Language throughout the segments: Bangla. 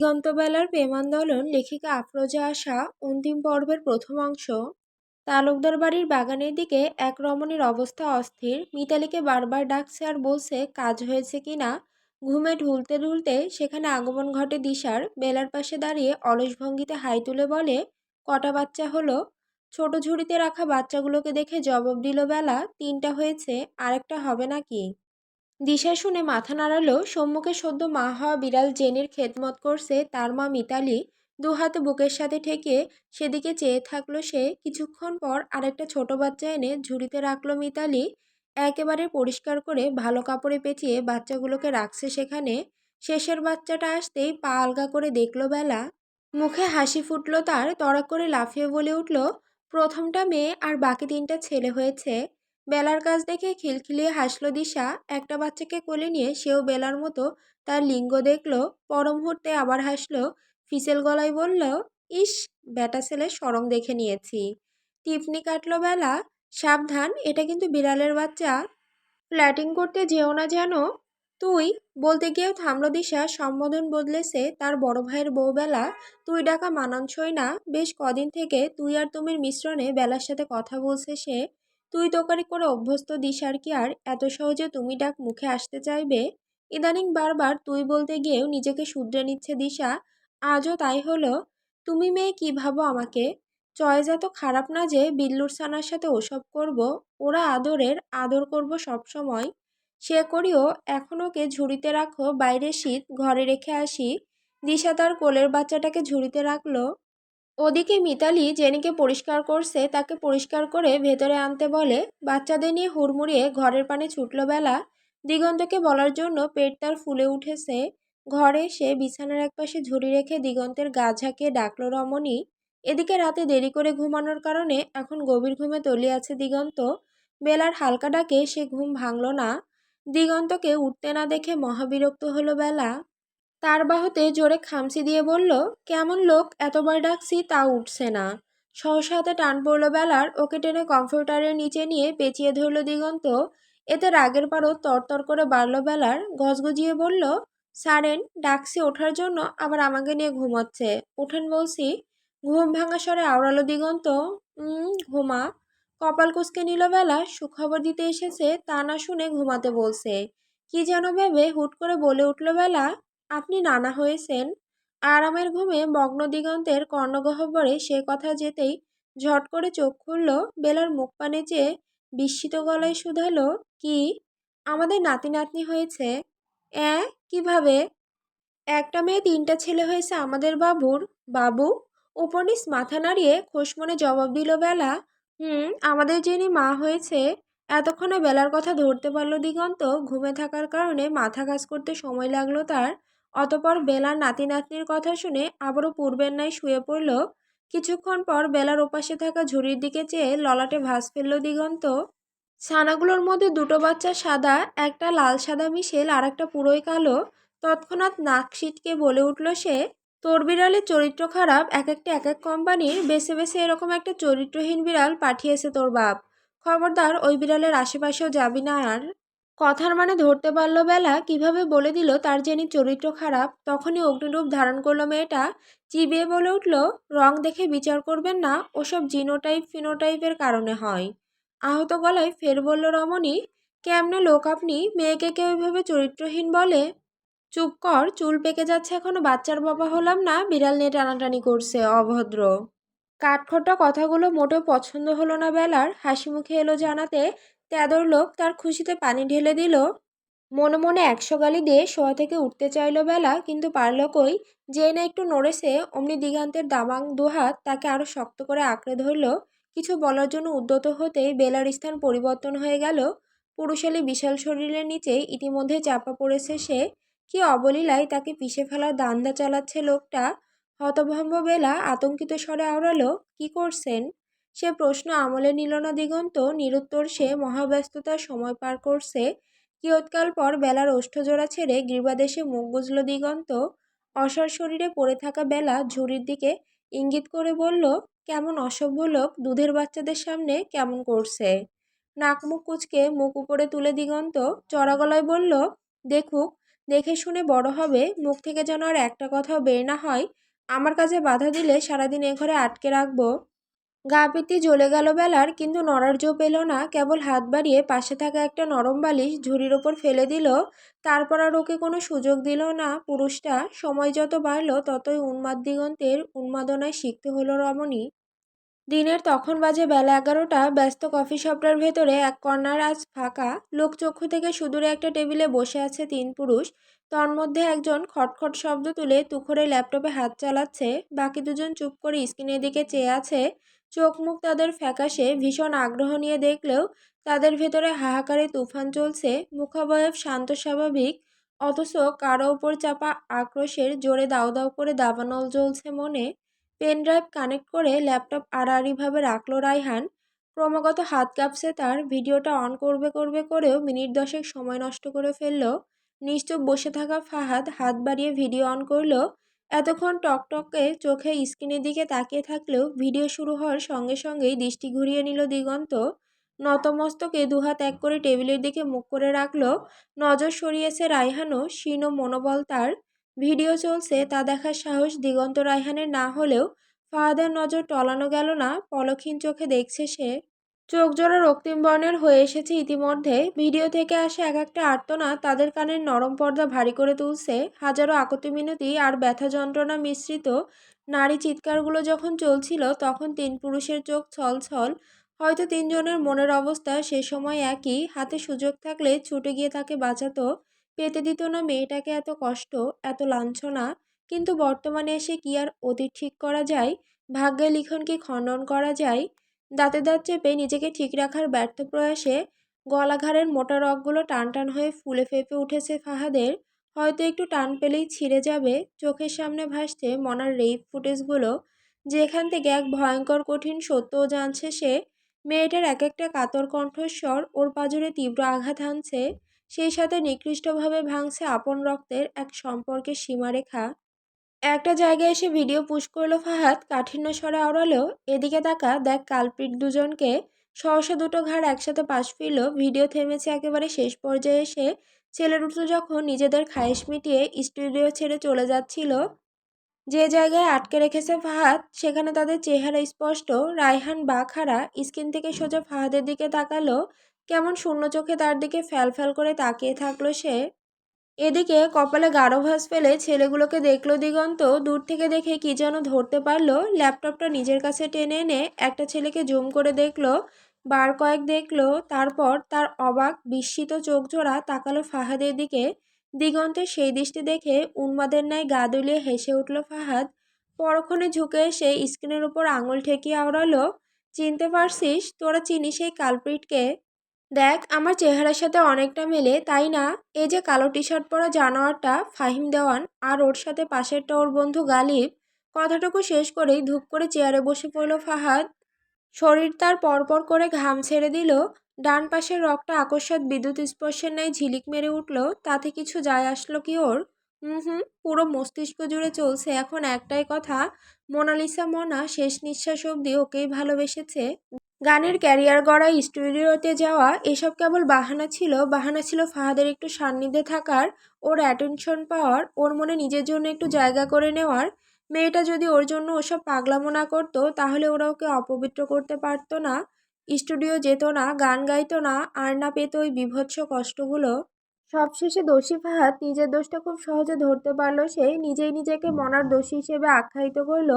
দিগন্তবেলার প্রেমান্দোলন, লেখিকা আফরোজা আশা অন্তিম পর্বের প্রথম অংশ। তালুকদার বাড়ির বাগানের দিকে এক রমণীর অবস্থা অস্থির। মিতালিকে বারবার ডাকছে আর বলছে, কাজ হয়েছে কি না? ঘুমে ঢুলতে ঢুলতে সেখানে আগমন ঘটে দিশার। বেলার পাশে দাঁড়িয়ে অলস ভঙ্গিতে হাই তুলে বলে, কটা বাচ্চা হলো? ছোট ঝুড়িতে রাখা বাচ্চাগুলোকে দেখে জবাব দিল বেলা, তিনটা হয়েছে, আরেকটা হবে নাকি? দিশা শুনে মাথা নাড়ালো, সম্মুখে সদ্য মা হওয়া বিড়াল জেনের খেদমত করছে তার মা মিতালি। দু হাতে বুকের সাথে ঠেকে সেদিকে চেয়ে থাকল সে। কিছুক্ষণ পর আরেকটা ছোট বাচ্চা এনে ঝুড়িতে রাখল মিতালি। একেবারে পরিষ্কার করে ভালো কাপড়ে পেঁচিয়ে বাচ্চাগুলোকে রাখছে সেখানে। শেষের বাচ্চাটা আসতেই পা আলগা করে দেখল বেলা। মুখে হাসি ফুটলো তার তড়াক করে লাফিয়ে বলে উঠল, প্রথমটা মেয়ে আর বাকি তিনটা ছেলে হয়েছে। বেলার কাজ দেখে খিলখিলিয়ে হাসলো দিশা। একটা বাচ্চাকে কোলে নিয়ে সেও বেলার মতো তার লিঙ্গ দেখল পর মুহূর্তে আবার হাসলো, ফিসেল গলায় বলল, ইস, বেটা ছেলে সরম দেখে নিয়েছি। টিপনি কাটলো বেলা, সাবধান, এটা কিন্তু বিড়ালের বাচ্চা। ফ্ল্যাটিং করতে যেও না যেন। তুই? বলতে গিয়েও থামলো দিশা, সম্বোধন বদলেছে তার বড় ভাইয়ের বউবেলা তুই ডাকা মানানসই না, বেশ কদিন থেকে তুই আর তুমির মিশ্রণে বেলার সাথে কথা বলছে সে। তুই তোকারি করে অভ্যস্ত দিশার কি আর? এত সহজে তুমি ডাক মুখে আসতে চাইবে? ইদানিং বারবার তুই বলতে গিয়েও নিজেকে শুধরে নিচ্ছে দিশা। আজও তাই হলো। তুমি মেয়ে কি ভাবো আমাকে? চয়েস এত খারাপ না যে বিল্লুর সানার সাথে ওসব করব। ওরা আদরের, আদর করব সব সময়। সে করিও, এখন ওকে ঝুড়িতে রাখো, বাইরে শীত, ঘরে রেখে আসি। দিশা তার কোলের বাচ্চাটাকে ঝুড়িতে রাখল। ওদিকে মিতালি জেনিকে পরিষ্কার করছে তাকে পরিষ্কার করে ভেতরে আনতে বলে, বাচ্চাদের নিয়ে হুড়মুড়িয়ে ঘরের পানে ছুটল বেলা। দিগন্তকে বলার জন্য পেট তার ফুলে উঠেছে। ঘরে এসে বিছানার একপাশে ঝুড়ি রেখে দিগন্তের গা ঝাঁকিয়ে ডাকল রমণী। এদিকে রাতে দেরি করে ঘুমানোর কারণে এখন গভীর ঘুমে তলিয়ে আছে দিগন্ত। বেলার হালকা ডাকে সে ঘুম ভাঙল না। দিগন্তকে উঠতে না দেখে মহাবিরক্ত হলো বেলা। তার বাহুতে জোরে খামচি দিয়ে বলল, কেমন লোক, এতবার ডাকছি তা উঠছে না। সহসা হাতে টান পড়ল বেলার, ওকে টেনে কমফোর্টারের নিচে নিয়ে পেঁচিয়ে ধরল দিগন্ত। এতে রাগের পারও তরতর করে বাড়ল বেলার, গজগজিয়ে বলল, সারেন, ডাকছি ওঠার জন্য, আবার আমাকে নিয়ে ঘুমাচ্ছে। ওঠেন বলছি। ঘুম ভাঙা স্বরে আওড়ালো দিগন্ত। ঘুমা। কপাল কুচকে নিল বেলা, সুখবর দিতে এসেছে, তা না শুনে ঘুমাতে বলছে। কি যেন ভেবে হুট করে বলে উঠল বেলা? আপনি নানা হয়েছেন। আরামের ঘুমে মগ্ন দিগন্তের কর্ণগহ্বরে সে কথা যেতেই ঝট করে চোখ খুলল বেলার মুখ পানে চেয়ে বিস্মিত গলায় শুধালো, কি? আমাদের নাতি নাতনি হয়েছে? অ্যাঁ কীভাবে? একটা মেয়ে তিনটা ছেলে হয়েছে আমাদের বাবুর। বাবু? উপনিস মাথা নাড়িয়ে খোসমনে জবাব দিল বেলা। হুম, আমাদের যিনি মা হয়েছে, এতক্ষণে বেলার কথা ধরতে পারল দিগন্ত। ঘুমে থাকার কারণে মাথা কাজ করতে সময় লাগল তার। অতপর বেলার নাতি নাতনির কথা শুনে আবারও পূর্বের ন্যায় শুয়ে পড়ল। কিছুক্ষণ পর বেলার ওপাশে থাকা ঝুড়ির দিকে চেয়ে ললাটে ভাস ফেলল দিগন্ত। ছানাগুলোর মধ্যে দুটো বাচ্চা সাদা, একটা লাল সাদা মিশেল আর একটা পুরোই কালো। তৎক্ষণাৎ নাক সিটকে বলে উঠল সে, তোর বিড়ালের চরিত্র খারাপ, এক একটা এক এক কোম্পানির বেছে বেছে এরকম একটা চরিত্রহীন বিড়াল পাঠিয়েছে তোর বাপ। খবরদার, ওই বিড়ালের আশেপাশেও যাবি না আর। কথার মানে ধরতে পারল বেলা কীভাবে বলে দিল তার জেনি চরিত্র খারাপ। তখনই অগ্নিরূপ ধারণ করল মেয়েটা। চিবিয়ে বলে উঠল, রং দেখে বিচার করবেন না, ওসব জিনোটাইপ ফিনোটাইপের কারণে হয়। আহত গলায় ফের বলল, রমণী, কেমনে লোক আপনি? মেয়েকে কেউ ওইভাবে চরিত্রহীন বলে? চুপ কর, চুল পেকে যাচ্ছে এখনও, বাচ্চার বাবা হলাম না, বিড়াল নিয়ে টানাটানি করছে, অভদ্র। কাঠখোট্টা কথাগুলো মোটেও পছন্দ হলো না বেলার। হাসি মুখে এলো জানাতে তেদর লোক তার খুশিতে পানি ঢেলে দিল। মনে মনে একশো গালি দিয়ে শোয়া থেকে উঠতে চাইল বেলা, কিন্তু পারল কই? যে না একটু নড়েছে, অমনি দিগান্তের দামাং দুহাত তাকে আরও শক্ত করে আঁকড়ে ধরল। কিছু বলার জন্য উদ্যত হতেই বেলার স্থান পরিবর্তন হয়ে গেল। পুরুষালী বিশাল শরীরের নিচে ইতিমধ্যে চাপা পড়েছে সে। কি অবলীলায় তাকে পিষে ফেলার দান্দা চালাচ্ছে লোকটা। হতভম্ব বেলা আতঙ্কিত স্বরে আওড়ালো, কি করছেন? সে প্রশ্ন আমলে নিল না দিগন্ত। নিরুত্তর সে মহাব্যস্ততার সময় পার করছে। কিয়ৎকাল পর বেলার ওষ্ঠজোড়া ছেড়ে গ্রীবাদেশে মুখ গুজল দিগন্ত। অসার শরীরে পড়ে থাকা বেলা ঝুড়ির দিকে ইঙ্গিত করে বলল, কেমন অসভ্য লোক, দুধের বাচ্চাদের সামনে কেমন করছে? নাক মুখ কুচকে মুখ উপরে তুলে দিগন্ত চড়া গলায় বলল, দেখুক, দেখে শুনে বড় হবে। মুখ থেকে যেন আর একটা কথাও বের না হয়। আমার কাছে বাধা দিলে সারাদিন এ ঘরে আটকে রাখব। গা পিত্তি জ্বলে গেল বেলার, কিন্তু নড়ার জো পেল না। কেবল হাত বাড়িয়ে পাশে থাকা একটা নরম বালিশ ঝুড়ির ওপর ফেলে দিল। তারপর আর ওকে কোনো সুযোগ দিল না। পুরুষটা সময় যত বাড়ল, ততই উন্মাদ দিগন্তের উন্মাদনায় শিখতে হলো রমণী। দিনের তখন বাজে বেলা এগারোটা। ব্যস্ত কফি শপটার ভেতরে এক কর্নার আজ ফাঁকা। লোকচক্ষু থেকে সুদূরে একটা টেবিলে বসে আছে তিন পুরুষ। তন্মধ্যে একজন খটখট শব্দ তুলে তুখরে ল্যাপটপে হাত চালাচ্ছে। বাকি দুজন চুপ করে স্ক্রিনের দিকে চেয়ে আছে। চোখ মুখ তাদের ফ্যাকাশে ভীষণ আগ্রহ নিয়ে দেখলেও তাদের ভেতরে হাহাকারে তুফান চলছে, মুখাবয়ব শান্ত স্বাভাবিক, অথচ কারও ওপর চাপা আক্রোশের জোরে দাও দাও করে দাবানল জ্বলছে মনে। পেন ড্রাইভ কানেক্ট করে ল্যাপটপ আড়াআড়িভাবে রাখল রায়হান ক্রমাগত হাত কাঁপছে তার, ভিডিওটা অন করবে করবে করেও মিনিট দশেক সময় নষ্ট করে ফেলল। নিশ্চুপ বসে থাকা ফাহাদ হাত বাড়িয়ে ভিডিও অন করল। এতক্ষণ টকটকে চোখে স্ক্রিনের দিকে তাকিয়ে থাকলেও ভিডিও শুরু হওয়ার সঙ্গে সঙ্গেই দৃষ্টি ঘুরিয়ে নিল দিগন্ত। নতমস্তকে দুহাত এক করে টেবিলের দিকে মুখ করে রাখল। নজর সরিয়েছে রায়হানও শীর্ণ মনোবল তার। ভিডিও চলছে, তা দেখার সাহস দিগন্ত রায়হানের না হলেও ফাহাদের নজর টলানো গেল না পলক্ষীন চোখে দেখছে সে। চোখ জোড়া রক্তিম বর্ণের হয়ে এসেছে ইতিমধ্যে। ভিডিও থেকে আসে এক একটা আর্তনা তাদের কানের নরম পর্দা ভারী করে তুলছে। হাজারো আকতি মিনতি আর ব্যথা যন্ত্রণা মিশ্রিত নারী চিৎকারগুলো যখন চলছিল, তখন তিন পুরুষের চোখ ছল ছল। হয়তো তিনজনের মনের অবস্থা সে সময় একই। হাতে সুযোগ থাকলে ছুটে গিয়ে তাকে বাঁচাতো। পেতে দিত না মেয়েটাকে এত কষ্ট, এত লাঞ্ছনা। কিন্তু বর্তমানে এসে কি আর অতীত ঠিক করা যায়? ভাগ্যে লিখন কি খণ্ডন করা যায়? দাঁতে দাঁত চেপে নিজেকে ঠিক রাখার ব্যর্থ প্রয়াসে গলাঘাড়ের মোটা রগগুলো টান টান হয়ে ফুলে ফেঁপে উঠেছে ফাহাদের। হয়তো একটু টান পেলেই ছিঁড়ে যাবে। চোখের সামনে ভাসছে মনার রেপ ফুটেজগুলো। যেখান থেকে এক ভয়ঙ্কর কঠিন সত্যও জানছে সে। মেয়েটার এক একটা কাতর কণ্ঠস্বর ওর পাজরে তীব্র আঘাত হানছে। সেই সাথে নিকৃষ্টভাবে ভাঙছে আপন রক্তের এক সম্পর্কের সীমারেখা। একটা জায়গায় এসে ভিডিও পুশ করল ফাহাদ, কাঠিন্য স্বরে আওড়ালো, এদিকে তাকা, দেখ কালপিট দুজনকে, সহসা দুটো ঘাড় একসাথে পাশ ফিরল ভিডিও থেমেছে একেবারে শেষ পর্যায়ে এসে, ছেলের উঠল যখন নিজেদের খায়েশ মিটিয়ে স্টুডিও ছেড়ে চলে যাচ্ছিল। যে জায়গায় আটকে রেখেছে ফাহাদ, সেখানে তাদের চেহারা স্পষ্ট, রায়হান বা খাড়া স্ক্রিন থেকে সোজা ফাহাদের দিকে তাকালো, কেমন শূন্য চোখে তার দিকে ফ্যাল ফ্যাল করে তাকিয়ে থাকল সে। এদিকে কপালে গাঢ় ফেলে ছেলেগুলোকে দেখল দিগন্ত, দূর থেকে দেখে কি যেন ধরতে পারল। ল্যাপটপটা নিজের কাছে টেনে এনে একটা ছেলেকে জুম করে দেখল, বার কয়েক দেখল, তারপর তার অবাক, বিস্মিত চোখ জোড়া তাকালো ফাহাদের দিকে। দিগন্তের সেই দৃষ্টি দেখে উন্মাদের ন্যায় গা দুলিয়ে হেসে উঠল ফাহাদ। পরক্ষণে ঝুঁকে এসে স্ক্রিনের উপর আঙুল ঠেকিয়ে আওড়ালো, চিনতে পারছিস? তোরা চিনিস এই কালপ্রিটকে? দেখ, আমার চেহারার সাথে অনেকটা মেলে, তাই না? এই যে কালো টি শার্ট পরা জানোয়ারটা, ফাহিম দেওয়ান, আর ওর সাথে পাশেরটা ওর বন্ধু গালিব, কথাটুকু শেষ করেই ধূপ করে চেয়ারে বসে পড়ল ফাহাদ। শরীর তার পরপর করে ঘাম ছেড়ে দিল, ডান পাশের রকটা আকস্মাত বিদ্যুৎ স্পর্শের ন্যায় ঝিলিক মেরে উঠল, তাতে কিছু যায় আসলো কি ওর? হুম হুম, পুরো মস্তিষ্ক জুড়ে চলছে, এখন একটাই কথা, মোনালিসা মনা শেষ নিঃশ্বাস অবধি ওকেই ভালোবেসেছে। গানের ক্যারিয়ার গড়া স্টুডিওতে যাওয়া এসব কেবল বাহানা ছিল বাহানা ছিল ফাহাদের একটু সান্নিধ্যে থাকার, ওর অ্যাটেনশন পাওয়ার, ওর মনে নিজের জন্য একটু জায়গা করে নেওয়ার। মেয়েটা যদি ওর জন্য ওসব পাগলামো না করতো, তাহলে ওরা ওকে অপবিত্র করতে পারতো না। স্টুডিও যেত না, গান গাইতো না, আর না পেত ওই বিভৎস কষ্টগুলো। সবশেষে দোষী ফাহাদ নিজের দোষটা খুব সহজে ধরতে পারল। সে নিজেই নিজেকে মনার দোষী হিসেবে আখ্যায়িত করল।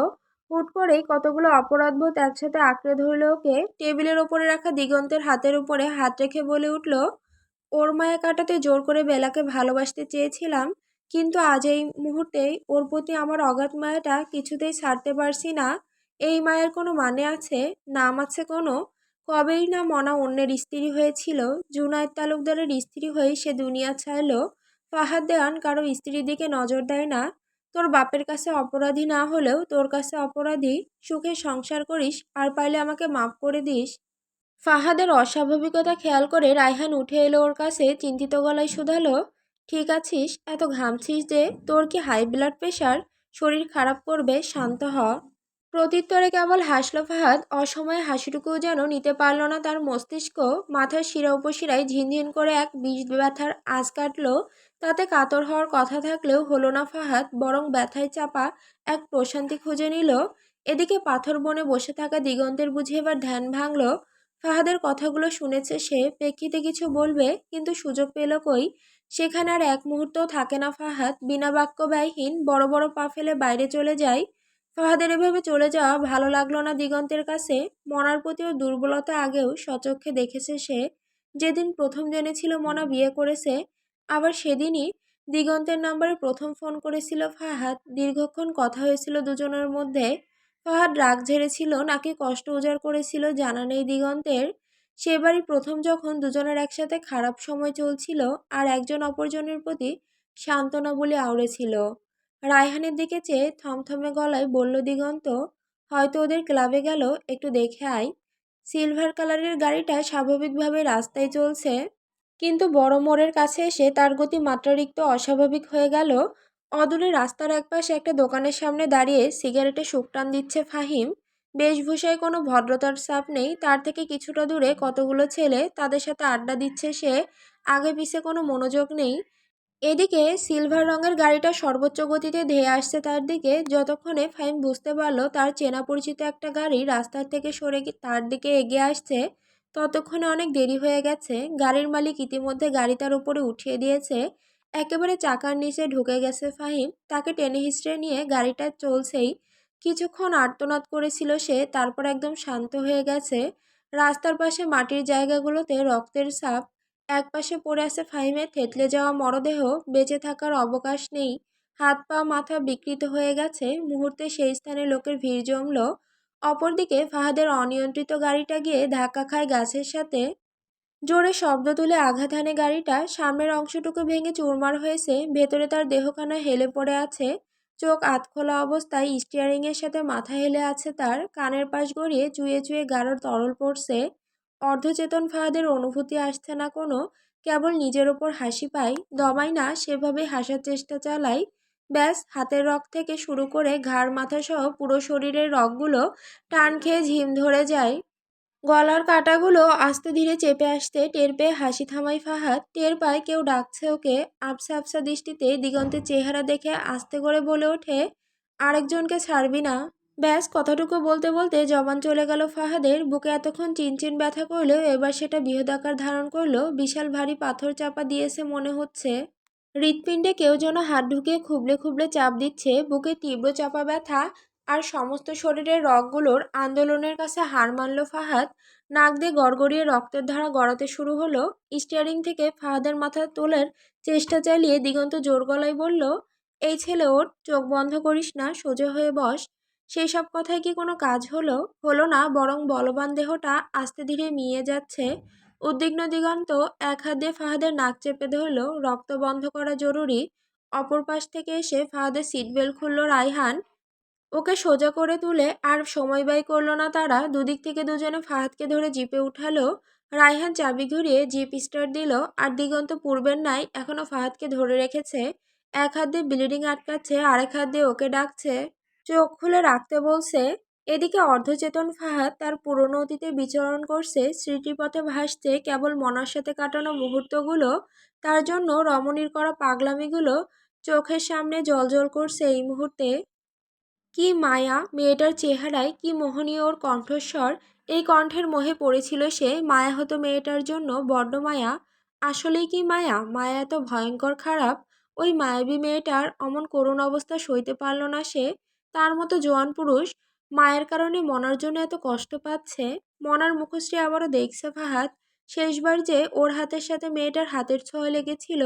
হুট করেই কতগুলো অপরাধবোধ একসাথে আঁকড়ে ধরল ওকে। টেবিলের ওপরে রাখা দিগন্তের হাতের উপরে হাত রেখে বলে উঠল, ওর মায়া কাটাতে জোর করে বেলাকে ভালোবাসতে চেয়েছিলাম, কিন্তু আজ এই মুহূর্তে ওর প্রতি আমার অগাধ মায়াটা কিছুতেই ছাড়তে পারছি না। এই মায়ের কোনো মানে আছে? নাম আছে কোনো? কবেই না মনা অন্যের স্ত্রী হয়েছিল, জুনায়দ তালুকদারের স্ত্রী হয়ে সে দুনিয়া ছাড়ল। ফাহাদ দেওয়ান কারও স্ত্রীর দিকে নজর দেয় না তোর বাপের কাছে অপরাধী না হলেও তোর কাছে অপরাধী, সুখে সংসার করিস, আর পাইলে আমাকে মাফ করে দিস। ফাহাদের অস্বাভাবিকতা খেয়াল করে রায়হান উঠে এলো ওর কাছে, চিন্তিত গলায় শুধালো, ঠিক আছিস? এত ঘামছিস যে, তোর কি হাই ব্লাড প্রেশার শরীর খারাপ করবে, শান্ত হ। প্রত্যুত্তরে কেবল হাসল ফাহাদ, অসময়ে হাসিটুকুও যেন নিতে পারল না তার মস্তিষ্ক। মাথার শিরা উপশিরায় ঝিনঝিন করে এক বিষ ব্যথার আঁচ কাটল তাতে কাতর হওয়ার কথা থাকলেও হলো না ফাহাদ, বরং ব্যথায় চাপা এক প্রশান্তি খুঁজে নিল। এদিকে পাথর বনে বসে থাকা দিগন্তের বুঝি এবার ধ্যান ভাঙল। ফাহাদের কথাগুলো শুনেছে সে, প্রেক্ষিতে কিছু বলবে, কিন্তু সুযোগ পেল কই? সেখানে আর এক মুহূর্তও থাকে না ফাহাদ। বিনা বাক্য ব্যয়হীন বড় বড় পা ফেলে বাইরে চলে যায়। ফাহাদের এভাবে চলে যাওয়া ভালো লাগল না দিগন্তের কাছে। মনার প্রতিও দুর্বলতা আগেও সচক্ষে দেখেছে সে। যেদিন প্রথম জেনেছিল মনা বিয়ে করেছে আবার সেদিনই দিগন্তের নাম্বারে প্রথম ফোন করেছিল ফাহাদ। দীর্ঘক্ষণ কথা হয়েছিল দুজনের মধ্যে। ফাহাদ রাগ ঝেড়েছিল, নাকি কষ্ট উজাড় করেছিল জানা নেই দিগন্তের। সেবারই প্রথম যখন দুজনের একসাথে খারাপ সময় চলছিল আর একজন অপরজনের প্রতি সান্ত্বনা বলে আউড়েছিল। রায়হানের দিকে চেয়ে থমথমে গলায় বলল, দিগন্ত, হয়তো ওদের ক্লাবে গেল, একটু দেখে আয়। সিলভার কালারের গাড়িটা স্বাভাবিকভাবে রাস্তায় চলছে। কিন্তু বড় মোড়ের কাছে এসে তার গতি মাত্রারিক্ত অস্বাভাবিক হয়ে গেল। অদূরে রাস্তার একপাশে একটা দোকানের সামনে দাঁড়িয়ে সিগারেটে শুকটান দিচ্ছে ফাহিম। বেশভূষায় কোনো ভদ্রতার ছাপ নেই। তার থেকে কিছুটা দূরে কতগুলো ছেলে তাদের সাথে আড্ডা দিচ্ছে সে। আগে পিছে কোনো মনোযোগ নেই। এদিকে সিলভার রঙের গাড়িটা সর্বোচ্চ গতিতে ধেয়ে আসছে তার দিকে। যতক্ষণে ফাইম বুঝতে পারল তার চেনা পরিচিত একটা গাড়ি রাস্তার থেকে সরে তার দিকে এগিয়ে আসছে ততক্ষণে অনেক দেরি হয়ে গেছে। গাড়ির মালিক ইতিমধ্যে গাড়ি তার উপরে উঠিয়ে দিয়েছে। একেবারে চাকার নিচে ঢুকে গেছে ফাহিম। তাকে টেনে হিস্ট্রে নিয়ে গাড়িটা চলছেই। কিছুক্ষণ আর্তনাদ করেছিল সে, তারপর একদম শান্ত হয়ে গেছে। রাস্তার পাশে মাটির জায়গাগুলোতে রক্তের ছাপ। একপাশে পড়ে আছে ফাহিমের থেতলে যাওয়া মরদেহ। বেঁচে থাকার অবকাশ নেই। হাত পা মাথা বিকৃত হয়ে গেছে। মুহূর্তে সেই স্থানে লোকের ভিড় জমল। অপরদিকে ফাহাদের অনিয়ন্ত্রিত গাড়িটা গিয়ে ধাক্কা খায় গাছের সাথে। জোরে শব্দ তুলে আঘাত হানে গাড়িটা। সামনের অংশটুকু ভেঙে চুরমার হয়েছে ভেতরে তার দেহখানা হেলে পড়ে আছে। চোখ আতখোলা অবস্থায় স্টিয়ারিংয়ের সাথে মাথা হেলে আছে তার। কানের পাশ গড়িয়ে চুয়ে চুয়ে গাঢ় তরল পড়ছে। অর্ধচেতন ফাহাদের অনুভূতি আসছে না কোনো। কেবল নিজের ওপর হাসি পাই দমাই না, সেভাবে হাসার চেষ্টা চালাই ব্যাস, হাতের রক থেকে শুরু করে ঘাড়, মাথা সহ পুরো শরীরের রগগুলো টান খেয়ে ঝিম ধরে যায়। গলার কাটাগুলো আস্তে ধীরে চেপে আসতে টের পেয়ে হাসি থামাই ফাহাদ। টের পায় কেউ ডাকছে ওকে। আবসা আবসা দৃষ্টিতে দিগন্তের চেহারা দেখে আস্তে করে বলে ওঠে, আরেকজনকে ছাড়বি না। ব্যাস, কথাটুকু বলতে বলতে জবান চলে গেল ফাহাদের। বুকে এতক্ষণ চিনচিন ব্যথা করলেও এবার সেটা বৃহদাকার ধারণ করল। বিশাল ভারী পাথর চাপা দিয়েছে মনে হচ্ছে। হৃৎপিণ্ডে কেউ যেন হাত ঢুকিয়ে খুবলে খুবলে চাপ দিচ্ছে, বুকে তীব্র চাপা ব্যথা আর সমস্ত শরীরের রগগুলোর আন্দোলনের কাছে হার মানল ফাহাদ। নাক দিয়ে গড়গড়িয়ে রক্তের ধারা গড়াতে শুরু হলো। স্টিয়ারিং থেকে ফাহাদের মাথা তোলার চেষ্টা চালিয়ে দিগন্ত জোর গলায় বলল, এই ছেলে ওর চোখ বন্ধ করিস না, সোজা হয়ে বস। সেই সব কথায় কি কোনো কাজ হলো? হলো না, বরং বলবান দেহটা আস্তে ধীরে মিয়ে যাচ্ছে। উদ্বিগ্ন দিগন্ত এক হাত দিয়ে ফাহাদের নাক চেপে ধরল, রক্ত বন্ধ করা জরুরি। অপর পাশ থেকে এসে ফাহাদের সিট বেল্ট খুলল রায়হান। ওকে সোজা করে তুলে আর সময় ব্যয় করল না তারা, দুদিক থেকে দুজনে ফাহাদকে ধরে জিপে উঠালো। রায়হান চাবি ঘুরিয়ে জিপ স্টার্ট দিল আর দিগন্ত পূর্বের নাই এখনও ফাহাদকে ধরে রেখেছে। এক হাত দিয়ে ব্লিডিং আটকাচ্ছে, আরেক হাত দিয়ে ওকে ডাকছে। চোখ খুলে রাখতে বলছে এদিকে অর্ধচেতন ফাহাদ তার পুরনো অতীতে বিচরণ করছে, স্মৃতিপথে ভাসছে, কেবল মনার সাথে কাটানো মুহূর্তগুলো, তার জন্য রমণীর করা পাগলামিগুলো চোখের সামনে জলজল করছে এই মুহূর্তে। কি মায়া, মেয়েটার চেহারায় কি মোহনীয় ওর কণ্ঠস্বর, এই কণ্ঠের মোহে পড়েছিল সে মায়া হতো মেয়েটার জন্য বড্ড মায়া। আসলেই কি মায়া? মায়া এত ভয়ঙ্কর খারাপ? ওই মায়াবী মেয়েটার অমন করুণ অবস্থা সইতে পারল না সে? তার মতো জোয়ান পুরুষ মায়ের কারণে মনার জন্য এত কষ্ট পাচ্ছে? মনার মুখশ্রী আবারও দেখছে ফাহাদ। শেষবার যে ওর হাতের সাথে মেয়েটার হাতের ছোঁয়া লেগেছিল,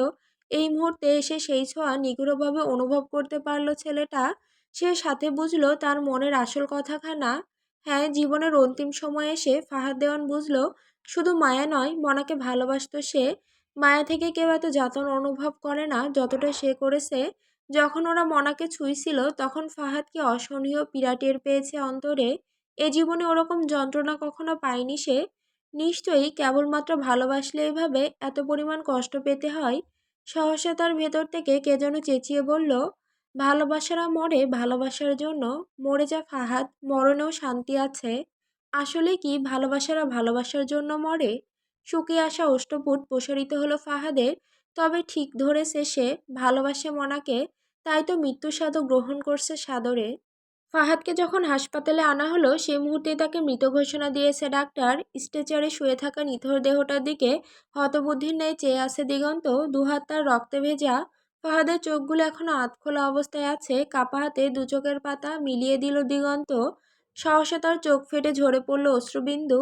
এই মুহূর্তে এসে সেই ছোঁয়া নিগুড়ভাবে অনুভব করতে পারল ছেলেটা। সে সাথে বুঝলো তার মনের আসল কথাখানা। হ্যাঁ জীবনের অন্তিম সময়ে এসে ফাহাদ দেওয়ান বুঝল, শুধু মায়া নয়, মনাকে ভালোবাসত সে। মায়া থেকে কেউ এত যাতন অনুভব করে না, যতটা সে করেছে। যখন ওরা মনাকে ছুঁইছিল, তখন ফাহাদকে অসহনীয় পীড়া টের পেয়েছে অন্তরে। এ জীবনে ওরকম যন্ত্রণা কখনো পায়নি সে। নিশ্চয়ই কেবলমাত্র ভালোবাসলে এভাবে এত পরিমাণ কষ্ট পেতে হয়? সহসা তার ভেতর থেকে কে যেন চেঁচিয়ে বলল, ভালোবাসারা মরে ভালোবাসার জন্য, মরে যা ফাহাদ, মরণেও শান্তি আছে। আসলে কি ভালোবাসারা ভালোবাসার জন্য মরে? শুকিয়ে আসা অষ্টপুট প্রসারিত হলো ফাহাদের। তবে ঠিক ধরেছে সে ভালোবাসে মনাকে, তাই তো মৃত্যুর স্বাদও গ্রহণ করছে সাদরে। ফাহাদকে যখন হাসপাতালে আনা হলো, সে মুহূর্তে তাকে মৃত ঘোষণা দিয়েছে ডাক্তার। স্ট্রেচারে শুয়ে থাকা নিথর দেহটার দিকে হতবুদ্ধির ন্যায় চেয়ে আছে দিগন্ত। দুহাত তার রক্তে ভেজা। ফাহাদের চোখগুলো এখনও আধখোলা অবস্থায় আছে। কাপা হাতে দু চোখের পাতা মিলিয়ে দিল দিগন্ত। সহসা তার চোখ ফেটে ঝরে পড়ল অশ্রুবিন্দু।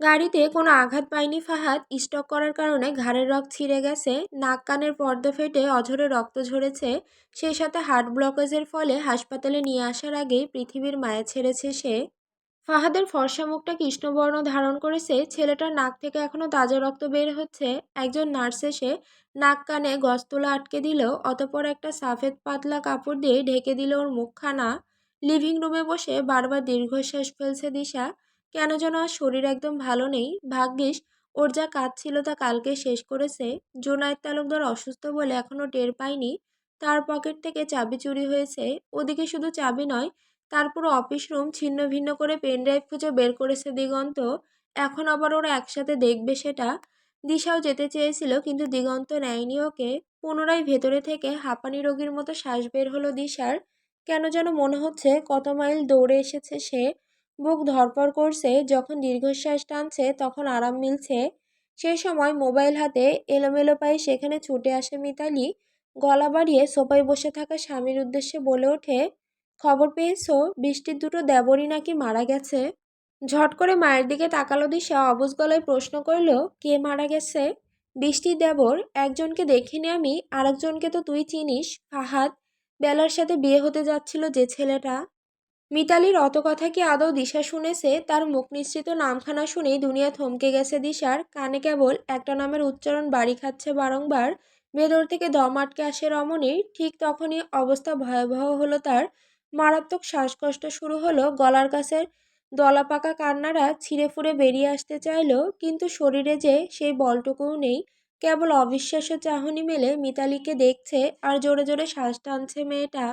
গাড়িতে কোনো আঘাত পায়নি ফাহাদ। স্টক করার কারণে ঘাড়ের রক ছিঁড়ে গেছে। নাক কানের পর্দা ফেটে অঝরে রক্ত ঝরেছে। সেই সাথে হার্ট ব্লকেজের ফলে হাসপাতালে নিয়ে আসার আগেই পৃথিবীর মায়া ছেড়েছে সে। ফাহাদের ফর্সা মুখটা কৃষ্ণবর্ণ ধারণ করেছে। ছেলেটার নাক থেকে এখনও তাজা রক্ত বের হচ্ছে। একজন নার্স এসে নাক কানে গস্তলা আটকে দিল, অতপর একটা সাফেদ পাতলা কাপড় দিয়ে ঢেকে দিল ওর মুখখানা। লিভিং রুমে বসে বারবার দীর্ঘশ্বাস ফেলছে দিশা। কেন যেন আর শরীর একদম ভালো নেই। ভাগ্যিস, ওর যা কাজ ছিল তা কালকে শেষ করেছে। জোনায়েদ তালুকদার অসুস্থ বলে এখনও টের পায়নি। তার পকেট থেকে চাবি চুরি হয়েছে। ওদিকে শুধু চাবি নয় তারপর অফিস রুম ছিন্ন ভিন্ন করে পেনড্রাইভ খুঁজে বের করেছে দিগন্ত। এখন আবার ওরা একসাথে দেখবে সেটা। দিশাও যেতে চেয়েছিল কিন্তু দিগন্ত নেয়নি ওকে। পুনরায় ভেতরে থেকে হাঁপানি রোগীর মতো শ্বাস বের হলো দিশার। কেন যেন মনে হচ্ছে কত মাইল দৌড়ে এসেছে সে। বুক ধরপড় করছে, যখন দীর্ঘশ্বাস টানছে তখন আরাম মিলছে। সেই সময় মোবাইল হাতে এলোমেলো পায়ে সেখানে ছুটে আসে মিতালি গলা বাড়িয়ে সোফায় বসে থাকা স্বামীর উদ্দেশ্যে বলে ওঠে, খবর পেয়েছ? বৃষ্টির দুটো দেবরই নাকি মারা গেছে? ঝট করে মায়ের দিকে তাকালো দিশা, অবুজ গলায় প্রশ্ন করল, কে মারা গেছে? বৃষ্টির দেবর, একজনকে দেখিনি আমি, আরেকজনকে তো তুই চিনিস, ফাহাদ। বেলার সাথে বিয়ে হতে যাচ্ছিল যে ছেলেটা। মিতালির অত কথা কি আদৌ দিশা শুনেছে? তার মুখ নিশ্চিত নামখানা শুনেই দুনিয়া থমকে গেছে দিশার। কানে কেবল একটা নামের উচ্চারণ বাড়ি খাচ্ছে বারংবার। ভেতর থেকে দম আটকে আসে রমণীর। ঠিক তখনই অবস্থা ভয়াবহ হলো তার। মারাত্মক শ্বাসকষ্ট শুরু হলো গলার কাছের। দলা পাকা কান্নারা ছিঁড়ে ফুড়ে বেরিয়ে আসতে চাইল, কিন্তু শরীরে যে সেই বলটুকুও নেই। কেবল অবিশ্বাস্য চাহনি মেলে মিতালিকে দেখছে আর জোরে জোরে শ্বাস টানছে মেয়েটা।